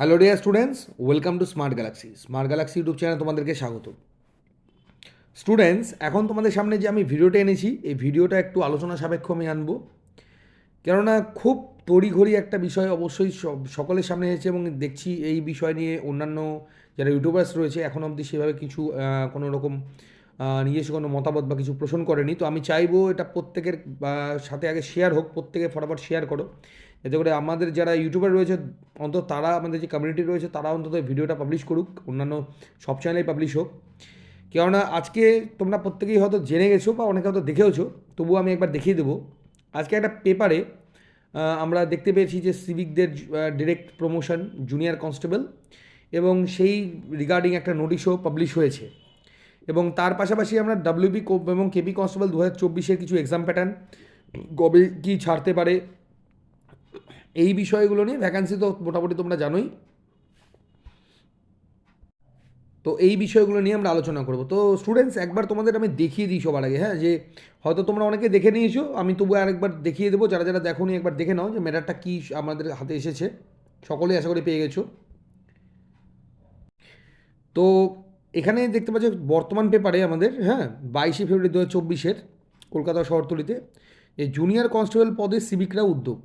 Hello dear students welcome to smart galaxy smart galaxy YouTube চ্যানেলে তোমাদেরকে স্বাগত students এখন তোমাদের সামনে যে আমি ভিডিওটা এনেছি, এই ভিডিওটা একটু আলোচনা সাপেক্ষ আমি আনব। কেননা খুব তড়িঘড়ি একটা বিষয় অবশ্যই সব সকলের সামনে এসেছে এবং দেখছি এই বিষয় নিয়ে অন্যান্য যারা ইউটিউবার্স রয়েছে, এখন অবধি সেভাবে কিছু কোনো রকম নিজস্ব কোনো মতামত বা কিছু পোষণ করেনি। তো আমি চাইব এটা প্রত্যেকের সাথে আগে শেয়ার হোক, প্রত্যেকে ফটাফট শেয়ার করো। যাতে করে আমাদের যারা ইউটিউবার রয়েছে, অন্তত তারা আমাদের যে কমিউনিটি রয়েছে, তারা অন্তত ভিডিওটা পাবলিশ করুক, অন্যান্য সব চ্যানেলেই পাবলিশ হোক। কেননা আজকে তোমরা প্রত্যেকেই হয়তো জেনে গেছো বা অনেকে হয়তো দেখেওছো, তবুও আমি একবার দেখিয়ে দেবো। আজকে একটা পেপারে আমরা দেখতে পেয়েছি যে সিভিকদের ডিরেক্ট প্রমোশন জুনিয়র কনস্টেবল এবং সেই রিগার্ডিং একটা নোটিশও পাবলিশ হয়েছে। এবং তার পাশাপাশি আমরা ডাব্লিউবি এবং কেপি কনস্টেবল দু হাজার চব্বিশের কিছু এক্সাম প্যাটার্ন কবে কী ছাড়তে পারে এই বিষয়গুলো নিয়ে ভ্যাকান্সি তো মোটামুটি তোমরা জানোই। তো এই বিষয়গুলো নিয়ে আমরা আলোচনা করব। তো স্টুডেন্টস একবার তোমাদের আমি দেখিয়ে দিই সবার আগে হ্যাঁ? যে হয়তো তোমরা অনেকে দেখে নিয়েছো, আমি তবু আরেকবার দেখিয়ে দেবো। যারা যারা দেখো একবার দেখে নাও যে ম্যাটারটা কী আমাদের হাতে এসেছে। সকলেই আশা করি পেয়ে গেছো। তো এখানে দেখতে পাচ্ছ, বর্তমান পেপারে আমাদের হ্যাঁ? বাইশে ফেব্রুয়ারি দু হাজার চব্বিশের কলকাতা শহরতলিতে, এই জুনিয়র কনস্টেবল পদে সিভিকরা উদ্যোগ।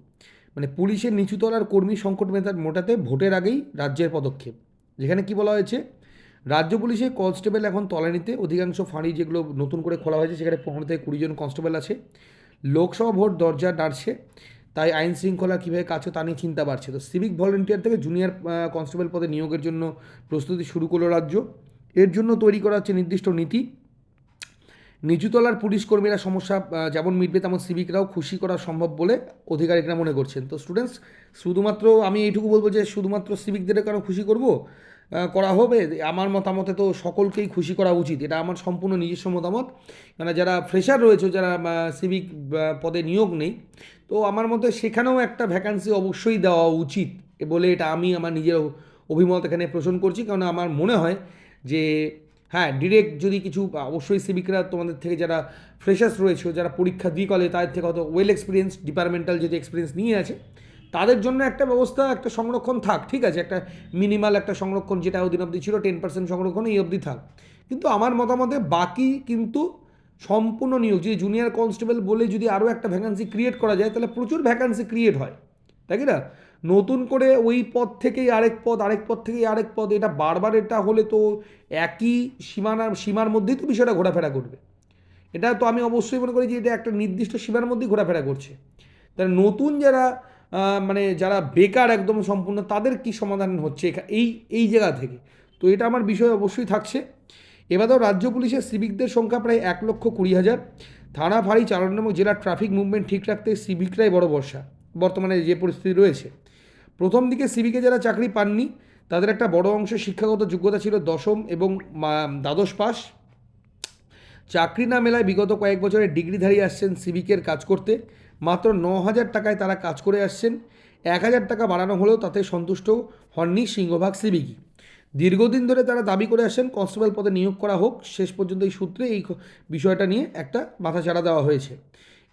মানে পুলিশের নিচুতলার কর্মী সংকট মেটাতে মোটাতে ভোটের আগেই রাজ্যের পদক্ষেপ। যেখানে কি বলা হয়েছে? রাজ্য পুলিশে কনস্টেবল এখন তলানিতে, অধিকাংশ ফাঁড়ি যেগুলো নতুন করে খোলা হয়েছে, সেখানে পনেরো থেকে কুড়ি জন কনস্টেবল আছে। লোকসভা ভোট দরজা নাড়ছে, তাই আইন শৃঙ্খলা কীভাবে কাছে তা নিয়ে চিন্তা বাড়ছে। তো সিভিক ভলেন্টিয়ার থেকে জুনিয়র কনস্টেবল পদে নিয়োগের জন্য প্রস্তুতি শুরু করল রাজ্য। এর জন্য তৈরি করা হচ্ছে নির্দিষ্ট নীতি। নিচুতলার পুলিশ কর্মীরা সমস্যা যেমন মিটবে তেমন সিভিকরাও খুশি করা সম্ভব বলে অধিকারিকরা মনে করছেন। তো স্টুডেন্টস শুধুমাত্র আমি এইটুকু বলব যে, শুধুমাত্র সিভিকদের কেন খুশি করব করা হবে? আমার মতামতে তো সকলকেই খুশি করা উচিত। এটা আমার সম্পূর্ণ নিজস্ব মতামত। মানে যারা ফ্রেশার রয়েছে, যারা সিভিক পদে নিয়োগ নেই, তো আমার মতে সেখানেও একটা ভ্যাকান্সি অবশ্যই দেওয়া উচিত বলে এটা আমি আমার নিজের অভিমত এখানে পোষণ করছি। কারণ আমার মনে হয় যে হ্যাঁ ডিরেক্ট যদি কিছু অবশ্যই সিভিকরা তোমাদের থেকে যারা ফ্রেশার্স রয়েছে, যারা পরীক্ষা দিয়ে কলে তাদের থেকে হয়তো ওয়েল এক্সপিরিয়েন্স ডিপার্টমেন্টাল যদি এক্সপিরিয়েন্স নিয়ে আছে, তাদের জন্য একটা ব্যবস্থা, একটা সংরক্ষণ থাক, ঠিক আছে? একটা মিনিমাল একটা সংরক্ষণ যেটা ওদিন অবধি ছিল টেন পার্সেন্ট সংরক্ষণ এই অবধি থাক। কিন্তু আমার মতামতে বাকি কিন্তু সম্পূর্ণ নিয়োগ, যদি জুনিয়র কনস্টেবল বলে যদি আরও একটা ভ্যাকান্সি ক্রিয়েট করা যায়, তাহলে প্রচুর ভ্যাকান্সি ক্রিয়েট হয়। তাই কি না? নতুন করে ওই পদ থেকেই আরেক পদ আরেক পদ থেকেই আরেক পদ এটা বারবার এটা হলে তো একই সীমানার সীমার মধ্যেই তো বিষয়টা ঘোরাফেরা করবে। এটা তো আমি অবশ্যই মনে করি যে এটা একটা নির্দিষ্ট সীমার মধ্যেই ঘোরাফেরা করছে। তাহলে নতুন যারা মানে যারা বেকার একদম সম্পূর্ণ, তাদের কি সমাধান হচ্ছে এই এই জায়গা থেকে? তো এটা আমার বিষয় অবশ্যই থাকছে। এবারেও রাজ্য পুলিশের সিভিকদের সংখ্যা প্রায় এক লক্ষ কুড়ি হাজার। থানা ফাঁড়ি চালানো জেলার ট্রাফিক মুভমেন্ট ঠিক রাখতে সিভিকরাই বড় বর্ষা বর্তমানে যে পরিস্থিতি রয়েছে। প্রথম দিকে সিভিকে যারা চাকরি পাননি, তাদের একটা বড় অংশ শিক্ষাগত যোগ্যতা ছিল দশম এবং দ্বাদশ পাস। চাকরি না মেলায় বিগত কয়েক বছরে ডিগ্রিধারী আসছেন সিভিকের কাজ করতে। মাত্র ন হাজার টাকায় তারা কাজ করে আসছেন। এক হাজার টাকা বাড়ানো হলেও তাতে সন্তুষ্ট হননি সিংহভাগ সিভিকই। দীর্ঘদিন ধরে তারা দাবি করে আসছেন, কনস্টেবল পদে নিয়োগ করা হোক। শেষ পর্যন্ত এই সূত্রে এই বিষয়টা নিয়ে একটা মাথাচাড়া দেওয়া হয়েছে।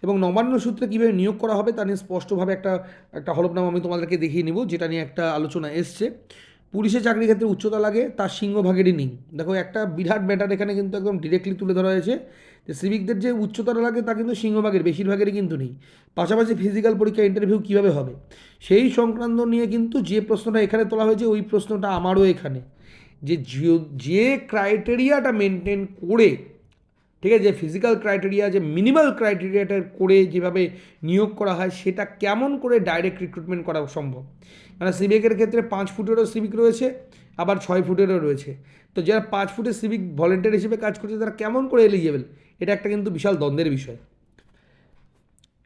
এবং নবান্ন সূত্রে কীভাবে নিয়োগ করা হবে তা নিয়ে স্পষ্টভাবে একটা একটা হলফনামা আমি তোমাদেরকে দেখিয়ে নিব, যেটা নিয়ে একটা আলোচনা এসছে। পুলিশের চাকরির ক্ষেত্রে উচ্চতা লাগে তার সিংহভাগেরই নেই। দেখো, একটা বিরাট ম্যাটার এখানে কিন্তু একদম ডিরেক্টলি তুলে ধরা হয়েছে যে সিভিকদের যে উচ্চতাটা লাগে তা কিন্তু সিংহভাগের, বেশিরভাগেরই কিন্তু নেই। পাশাপাশি ফিজিক্যাল পরীক্ষা ইন্টারভিউ কীভাবে হবে? সেই সংক্রান্ত নিয়ে কিন্তু যে প্রশ্নটা এখানে তোলা হয়েছে, ওই প্রশ্নটা আমারও এখানে। যে- যে ক্রাইটেরিয়াটা মেনটেন করে ঠিক আছে? যে ফিজিক্যাল ক্রাইটেরিয়া যে মিনিমাল ক্রাইটেরিয়াটা করে যেভাবে নিয়োগ করা হয়, সেটা কেমন করে ডাইরেক্ট রিক্রুটমেন্ট করা সম্ভব? মানে সিভিকের ক্ষেত্রে পাঁচ ফুটেরও সিভিক রয়েছে, আবার ছয় ফুটেরও রয়েছে। তো যারা পাঁচ ফুটের সিভিক ভলেন্টিয়ার হিসেবে কাজ করছে, তারা কেমন করে এলিজেবল এটা একটা কিন্তু বিশাল দ্বন্দ্বের বিষয়।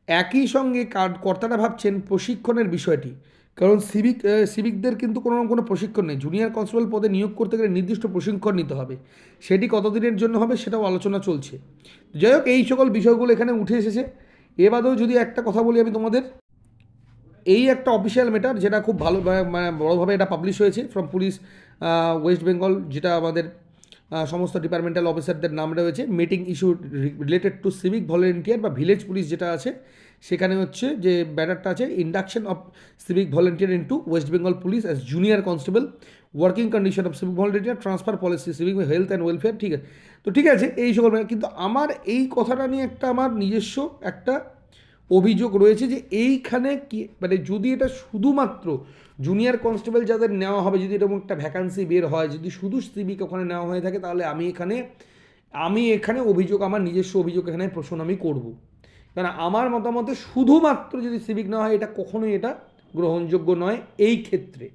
একই সঙ্গে কার- কর্তারা ভাবছেন প্রশিক্ষণের বিষয়টি। কারণ সিভিক সিভিকদের কিন্তু কোনো রকম কোনো প্রশিক্ষণ নেই। জুনিয়র কনস্টেবল পদে নিয়োগ করতে গেলে নির্দিষ্ট প্রশিক্ষণ নিতে হবে। সেটি কতদিনের জন্য হবে সেটাও আলোচনা চলছে। যাই হোক, এই সকল বিষয়গুলো এখানে উঠে এসেছে। এ বাদেও যদি একটা কথা বলি আমি তোমাদের, এই একটা অফিসিয়াল ম্যাটার যেটা খুব ভালো মানে বড়োভাবে এটা পাবলিশ হয়েছে ফ্রম পুলিশ ওয়েস্ট বেঙ্গল যেটা আমাদের সমস্ত ডিপার্টমেন্টাল অফিসারদের নাম রয়েছে। Meeting issue related to civic volunteer বা ভিলেজ পুলিশ যেটা আছে সেখানে হচ্ছে যে ব্যাটারটা আছে induction of civic volunteer into West Bengal police as junior constable working condition of civic volunteer transfer policy civic health and welfare ঠিক আছে তো ঠিক আছে, এই সকল। কিন্তু আমার এই কথাটা নিয়ে একটা আমার নিজস্ব একটা অভিযোগ রয়েছে যে এইখানে কি মানে যদি এটা শুধুমাত্র জুনিয়র কনস্টেবল যাদের নেওয়া হবে, যদি এরকম একটা ভ্যাকান্সি বের হয়, যদি শুধু সিভিক ওখানে নেওয়া হয়ে থাকে, তাহলে আমি এখানে আমি এখানে অভিযোগ, আমার নিজস্ব অভিযোগ এখানে প্রশ্ন আমি করব কারণ আমার মতামতে শুধুমাত্র যদি সিভিক না হয়, এটা কখনোই এটা গ্রহণযোগ্য নয় এই ক্ষেত্রে।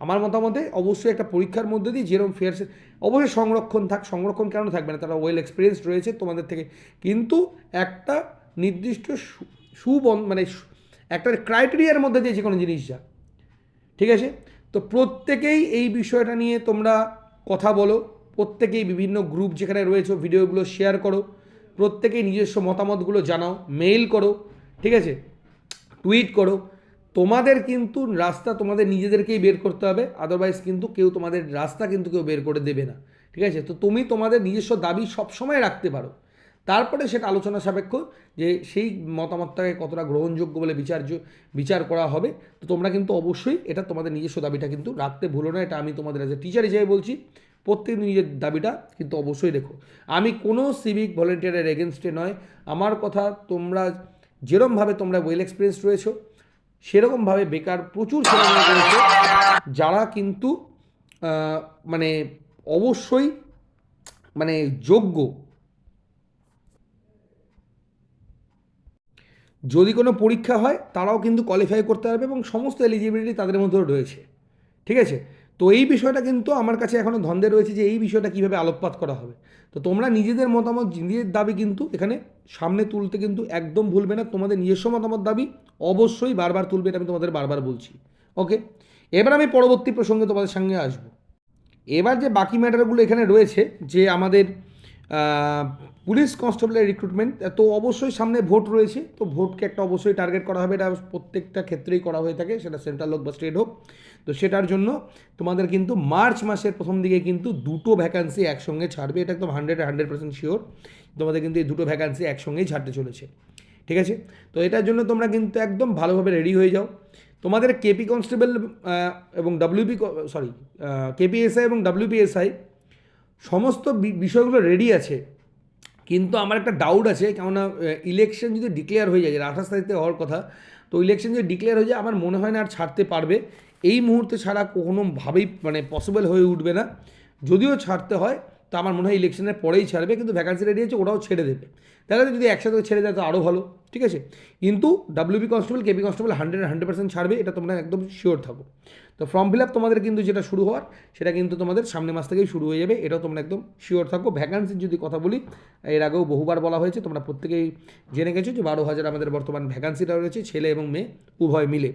আমার মতামতে অবশ্যই একটা পরীক্ষার মধ্যে দিয়ে যেরকম ফেয়ার অবশ্যই সংরক্ষণ থাক, সংরক্ষণ কেন থাকবে না? তারা ওয়েল এক্সপিরিয়েন্স রয়েছে তোমাদের থেকে। কিন্তু একটা নির্দিষ্ট সুবন মানে একটা ক্রাইটেরিয়ার মধ্যে দিয়ে যে কোনো জিনিস যা। ঠিক আছে? তো প্রত্যেকেই এই বিষয়টা নিয়ে তোমরা কথা বলো, প্রত্যেকেই বিভিন্ন গ্রুপ যেখানে রয়েছে ভিডিওগুলো শেয়ার করো। প্রত্যেকেই নিজস্ব মতামতগুলো জানাও মেইল করো, ঠিক আছে? টুইট করো। তোমাদের কিন্তু রাস্তা তোমাদের নিজেদেরকেই বের করতে হবে আদারওয়াইজ কিন্তু কেউ তোমাদের রাস্তা কিন্তু কেউ বের করে দেবে না, ঠিক আছে? তো তুমি তোমাদের নিজস্ব দাবি সবসময় রাখতে পারো। তারপরে সেটা আলোচনা সাপেক্ষ যে সেই মতামতটাকে কতটা গ্রহণযোগ্য বলে বিচার্য বিচার করা হবে। তো তোমরা কিন্তু অবশ্যই এটা তোমাদের নিজস্ব দাবিটা কিন্তু রাখতে ভুলো না, এটা আমি তোমাদের এজ এ টিচার হিসেবে বলছি। প্রত্যেক নিজের দাবিটা কিন্তু অবশ্যই রেখো। আমি কোনো সিভিক ভলেন্টিয়ারের এগেনস্টে নয়। আমার কথা তোমরা যেরমভাবে তোমরা ওয়েল এক্সপিরিয়েন্স রয়েছো, সেরকমভাবে বেকার প্রচুর রয়েছে, যারা কিন্তু মানে অবশ্যই মানে যোগ্য। যদি কোনো পরীক্ষা হয়, তারাও কিন্তু কোয়ালিফাই করতে পারবে এবং সমস্ত এলিজিবিলিটি তাদের মধ্যেও রয়েছে। ঠিক আছে? তো এই বিষয়টা কিন্তু আমার কাছে এখনও ধন্দে রয়েছে যে এই বিষয়টা কীভাবে আলোকপাত করা হবে। তো তোমরা নিজেদের মতামত নিজের দাবি কিন্তু এখানে সামনে তুলতে কিন্তু একদম ভুলবে না। তোমাদের নিজস্ব মতামত, দাবি অবশ্যই বারবার তুলবে এটা আমি তোমাদের বারবার বলছি। ওকে? এবার আমি পরবর্তী প্রসঙ্গে তোমাদের সঙ্গে আসব। এবার যে বাকি ম্যাটারগুলো এখানে রয়েছে, যে আমাদের পুলিশ কনস্টেবলের রিক্রুটমেন্ট তো অবশ্যই সামনে ভোট রয়েছে। তো ভোটকে একটা অবশ্যই টার্গেট করা হবে। এটা প্রত্যেকটা ক্ষেত্রেই করা হয়ে থাকে। সেটা সেন্ট্রাল হোক বা স্টেট হোক। তো সেটার জন্য তোমাদের কিন্তু মার্চ মাসের প্রথম দিকে কিন্তু দুটো ভ্যাকান্সি একসঙ্গে ছাড়বে, এটা একদম হান্ড্রেড হান্ড্রেড পার্সেন্ট শিওর তোমাদের কিন্তু এই দুটো ভ্যাকান্সি একসঙ্গেই ছাড়তে চলেছে। ঠিক আছে? তো এটার জন্য তোমরা কিন্তু একদম ভালোভাবে রেডি হয়ে যাও। তোমাদের কেপি কনস্টেবল এবং ডাব্লিউপি সরি কেপিএসআই এবং ডাব্লিউপিএসআই সমস্ত বিষয়গুলো রেডি আছে। কিন্তু আমার একটা ডাউট আছে, কেননা ইলেকশন যদি ডিক্লেয়ার হয়ে যায় আঠাশ তারিখে হওয়ার কথা, তো ইলেকশন যদি ডিক্লেয়ার হয়ে যায়, আমার মনে হয় না আর ছাড়তে পারবে। এই মুহূর্তে ছাড়া কোনোভাবেই মানে পসিবল হয়ে উঠবে না। যদিও ছাড়তে হয়, তো আমার মনে হয় ইলেকশনের পরেই ছাড়বে, কিন্তু ভ্যাকান্সি রেডি আছে ওটাও ছেড়ে দেবে। দেখা যদি একসাথে ছেড়ে দেয়, তো আরও ভালো, ঠিক আছে? কিন্তু WB constable KP constable hundred hundred percent ছাড়বে, এটা তোমরা একদম শিওর থাকো। তো ফর্ম ফিল আপ তোমাদের কিন্তু যেটা শুরু হওয়ার, সেটা কিন্তু তোমাদের সামনের মাস থেকেই শুরু হয়ে যাবে, এটাও তোমরা একদম শিওর থাকো। ভ্যাকান্সির যদি কথা বলি, এর আগেও বহুবার বলা হয়েছে, তোমরা প্রত্যেকেই জেনে গেছো যে বারো হাজার আমাদের বর্তমান ভ্যাকান্সিটা রয়েছে, ছেলে এবং মেয়ে, উভয় মিলে।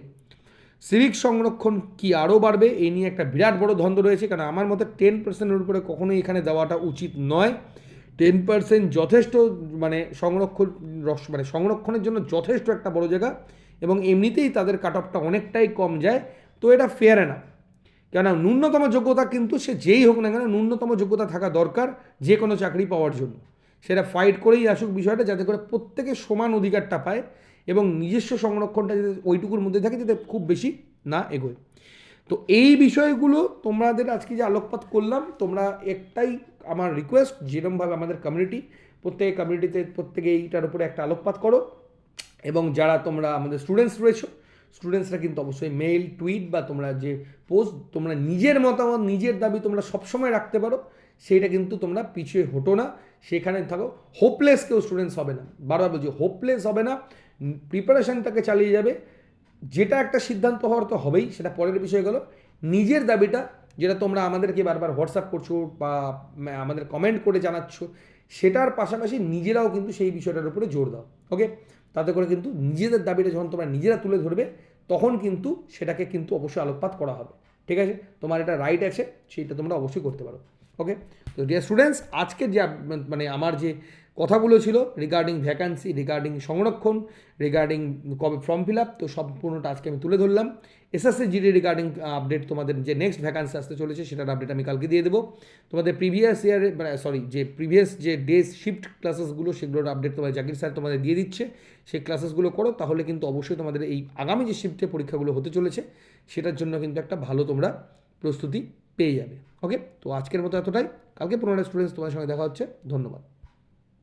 সিভিক সংরক্ষণ কি আরও বাড়বে? এই নিয়ে একটা বিরাট বড় ধন্দ রয়েছে কারণ আমার মতে টেন পার্সেন্টের উপরে কখনোই এখানে দেওয়াটা উচিত নয়। টেন পার্সেন্ট যথেষ্ট মানে সংরক্ষণ মানে সংরক্ষণের জন্য যথেষ্ট একটা বড় জায়গা এবং এমনিতেই তাদের কাট অফটা অনেকটাই কম যায়, তো এটা ফেয়ার না কেন ন্যূনতম যোগ্যতা কিন্তু সে যেই হোক না কেন ন্যূনতম যোগ্যতা থাকা দরকার যে কোনো চাকরি পাওয়ার জন্য। সেটা ফাইট করেই আসুক বিষয়টা, যাতে করে প্রত্যেকে সমান অধিকারটা পায়। এবং নিজস্ব সংরক্ষণটা যাতে ওইটুকুর মধ্যে থাকে যাতে খুব বেশি না এগোয়। তো এই বিষয়গুলো তোমাদের আজকে যে আলোকপাত করলাম, তোমরা একটাই আমার রিকোয়েস্ট যেরমভাবে আমাদের কমিউনিটি প্রত্যেক কমিউনিটিতে প্রত্যেকে এইটার উপরে একটা আলোকপাত করো এবং যারা তোমরা আমাদের স্টুডেন্টস রয়েছো স্টুডেন্টসরা কিন্তু অবশ্যই মেইল টুইট বা তোমরা যে পোস্ট তোমরা নিজের মতামত, নিজের দাবি তোমরা সবসময় রাখতে পারো সেইটা কিন্তু তোমরা পিছিয়ে হটো না। সেখানে থাকো হোপলেস কেউ স্টুডেন্টস হবে না। বারবার বলছি হোপলেস হবে না। প্রিপারেশনটাকে চালিয়ে যাবে। যেটা একটা সিদ্ধান্ত হওয়ার তো হবেই, সেটা পরের বিষয় গেল। নিজের দাবিটা, যেটা তোমরা আমাদেরকে বারবার হোয়াটসঅ্যাপ করছ বা আমাদের কমেন্ট করে জানাচ্ছ, সেটার পাশাপাশি নিজেরাও কিন্তু সেই বিষয়টার উপরে জোর দাও ওকে তাতে করে কিন্তু নিজেদের দাবিটা যখন তোমরা নিজেরা তুলে ধরবে, তখন কিন্তু সেটাকে কিন্তু অবশ্যই আলোকপাত করা হবে, ঠিক আছে? তোমার এটা রাইট আছে সেইটা তোমরা অবশ্যই করতে পারো ওকে তো ডিয়ার স্টুডেন্টস আজকের যে মানে আমার যে কথাগুলো ছিল রিগার্ডিং ভ্যাকান্সি রিগার্ডিং সংরক্ষণ রিগার্ডিং কবে ফর্ম ফিল আপ তো সম্পূর্ণটা আজকে আমি তুলে ধরলাম। এসএসসি জিডি রিগার্ডিং আপডেট তোমাদের যে নেক্সট ভ্যাকান্সি আসতে চলেছে, সেটার আপডেট আমি কালকে দিয়ে দেবো। তোমাদের প্রিভিয়াস ইয়ারে মানে সরি যে প্রিভিয়াস যে ডেজ শিফট ক্লাসেসগুলো সেগুলোর আপডেট তোমাদের জাকির স্যার তোমাদের দিয়ে দিচ্ছে। সেই ক্লাসেসগুলো করো, তাহলে কিন্তু অবশ্যই তোমাদের এই আগামী যে শিফটে পরীক্ষাগুলো হতে চলেছে, সেটার জন্য কিন্তু একটা ভালো তোমরা প্রস্তুতি পেয়ে যাবে। ওকে তো আজকের মতো এতটাই। কালকে পুনরায় স্টুডেন্টস তোমাদের সঙ্গে দেখা হচ্ছে। ধন্যবাদ।